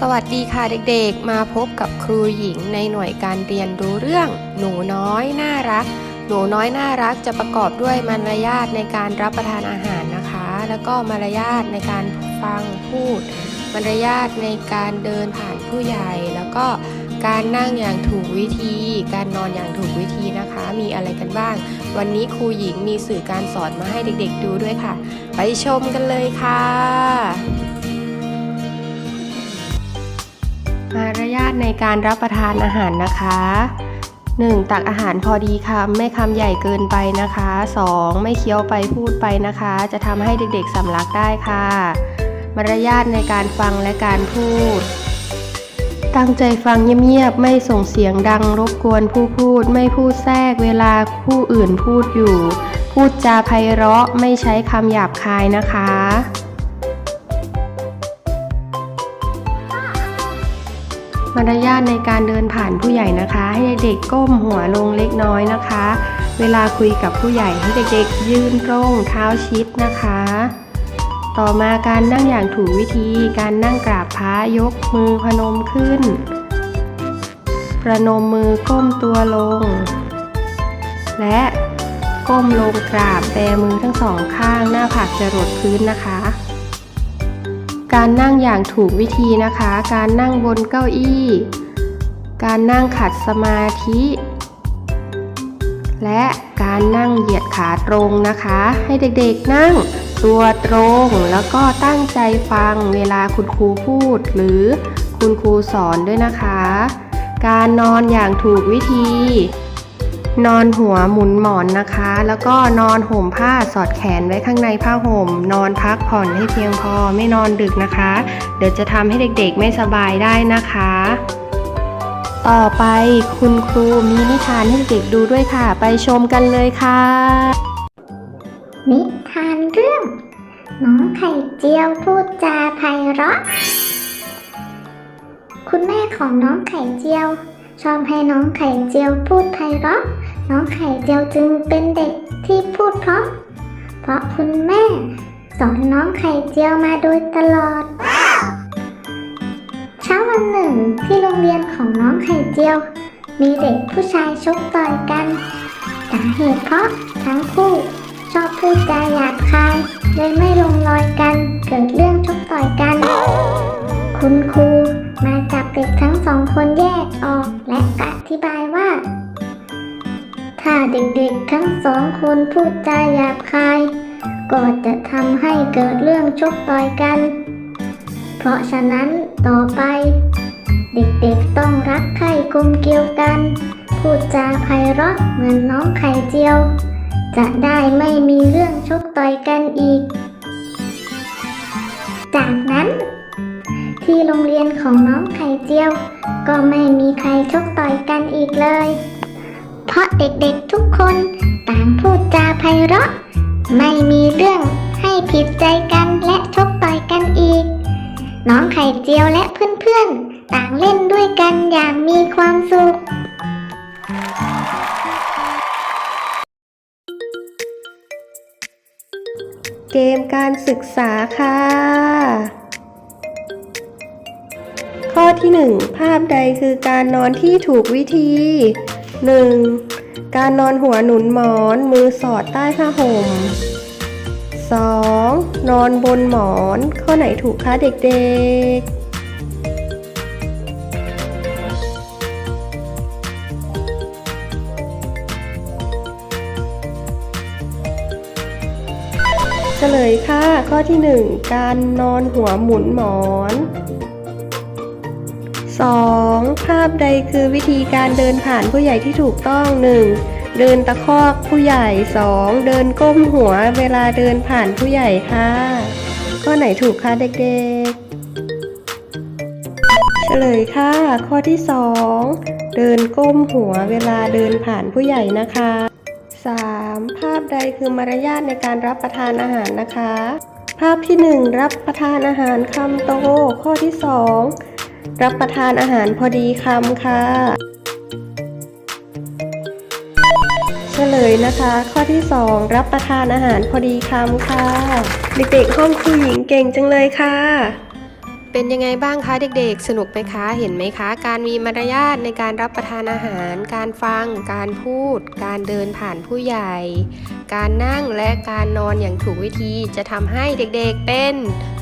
สวัสดีค่ะเด็กๆ มาพบกับครูหญิงในหน่วยการเรียนรู้เรื่อง หนูน้อยน่ารัก หนูน้อยน่ารักจะประกอบด้วยมารยาทในการรับประทานอาหารนะคะ แล้วก็มารยาทในการฟังพูด มารยาทในการเดินผ่านผู้ใหญ่ แล้วก็การนั่งอย่างถูกวิธี การนอนอย่างถูกวิธีนะคะ มีอะไรกันบ้าง วันนี้ครูหญิงมีสื่อการสอนมาให้เด็กๆ ดูด้วยค่ะ ไปชมกันเลยค่ะ ยาทในการรับประทานอาหารนะคะ 1. ตักอาหารพอดีคำไม่คำใหญ่เกินไปนะคะ 2. ไม่เคี้ยวไปพูดไปนะคะ จะทำให้เด็กๆสำลักได้ค่ะ มารยาทในการฟังและการพูด ตั้งใจฟังเงียบๆไม่ส่งเสียงดังรบกวนผู้พูด ไม่พูดแทรกเวลาผู้อื่นพูดอยู่ พูดจาไพเราะไม่ใช้คำหยาบคายนะคะ มารยาทในการเดินผ่านผู้ใหญ่นะคะ ให้เด็กก้มหัวลงเล็กน้อยนะคะ เวลาคุยกับผู้ใหญ่ให้เด็กๆยืนตรงเท้าชิดนะคะ ต่อมาการนั่งอย่างถูกวิธี การนั่งกราบพระยกมือพนมขึ้น ประนมมือก้มตัวลง และก้มลงกราบแบมือทั้งสองข้าง หน้าผากจะรดพื้นนะคะ การนั่งอย่างถูกวิธีนะคะ การนั่งบนเก้าอี้ การนั่งขัดสมาธิ และการนั่งเหยียดขาตรงนะคะ ให้เด็กๆนั่งตัวตรงแล้วก็ตั้งใจฟังเวลาคุณครูพูด หรือคุณครูสอนด้วยนะคะ การนอนอย่างถูกวิธี นอนหัวหมุนหมอนนะคะ แล้วก็นอนห่มผ้าสอดแขนไว้ข้างในผ้าห่ม นอนพักผ่อนให้เพียงพอไม่นอนดึกนะคะ เดี๋ยวจะทำให้เด็กๆไม่สบายได้นะคะ ต่อไปคุณครูมีนิทานให้เด็กดูด้วยค่ะ ไปชมกันเลยค่ะ นิทานเรื่องน้องไข่เจียวพูดจาไพเราะ คุณแม่ของน้องไข่เจียว ชอบให้น้องไข่เจียวพูดไพเราะ น้องไข่เจียวจึงเป็นเด็กที่พูดเพราะ เพราะคุณแม่ สอนน้องไข่เจียวมาโดยตลอด เช้าวันหนึ่งที่โรงเรียนของน้องไข่เจียว มีเด็กผู้ชายชกต่อยกันสาเหตุเพราะทั้งคู่ชอบพูดจาหยาบคายเลยไม่ลงรอยกัน เกิดเรื่องชกต่อยกัน คุณครูมาจับเด็กทั้งสองคนแยกออกและอธิบายว่า ถ้าเด็กๆทั้งสองคนพูดจาหยาบคาย ก็จะทำให้เกิดเรื่องชกต่อยกัน เพราะฉะนั้นต่อไป เด็กๆต้องรักใคร่กลมเกลียวกัน พูดจาไพเราะเหมือนน้องไข่เจียว จะได้ไม่มีเรื่องชกต่อยกันอีก จากนั้น ที่โรงเรียนของน้องไข่เจียว ก็ไม่มีใครชกต่อยกันอีกเลย เพราะเด็กๆทุกคน ต่างพูดจาไพเราะ ไม่มีเรื่องให้ผิดใจกันและชกต่อยกันอีก น้องไข่เจียวและเพื่อนๆ ต่างเล่นด้วยกันอย่างมีความสุขเกมการศึกษาค่ะ ข้อที่ 1 ภาพใดคือการนอนที่ถูกวิธี 1. การนอนหัวหนุนหมอนมือสอดใต้ผ้าห่ม 2. นอนบนหมอนข้อไหนถูกคะเด็กๆเฉลยค่ะข้อที่ 1 การนอนหัวหมุนหมอน 2. ภาพใดคือวิธีการเดินผ่านผู้ใหญ่ที่ถูกต้อง 1. เดินตะคอกผู้ใหญ่ 2. เดินก้มหัวเวลาเดินผ่านผู้ใหญ่ค่ะข้อไหนถูกคะเด็กๆ เฉลยค่ะ ข้อที่ 2 เดินก้มหัวเวลาเดินผ่านผู้ใหญ่นะคะ 3. ภาพใดคือมารยาทในการรับประทานอาหารนะคะ ภาพที่ 1 รับประทานอาหารคำโต ข้อที่ 2 รับประทานอาหารพอดีคำค่ะ เฉลยนะคะ ข้อที่ 2 รับประทานอาหารพอดีคำค่ะ เด็กๆห้องครูหญิงเก่งจังเลยค่ะ เป็นยังไงบ้างคะเด็กๆ สนุกไหมคะ เห็นไหมคะ การมีมารยาทในการรับประทานอาหาร การฟัง การพูด การเดินผ่านผู้ใหญ่ การนั่งและการนอนอย่างถูกวิธีจะทำให้เด็กๆเป็น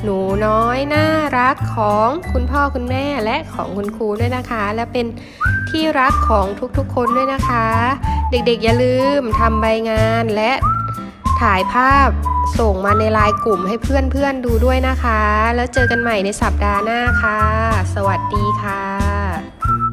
หนูน้อยน่ารักของคุณพ่อคุณแม่และของคุณครูด้วยนะคะ และเป็นที่รักของทุกๆคนด้วยนะคะ เด็กๆอย่าลืมทำใบงานและ ถ่ายภาพส่งมาในไลน์กลุ่มให้เพื่อนๆดูด้วยนะคะ แล้วเจอกันใหม่ในสัปดาห์หน้าค่ะ สวัสดีค่ะ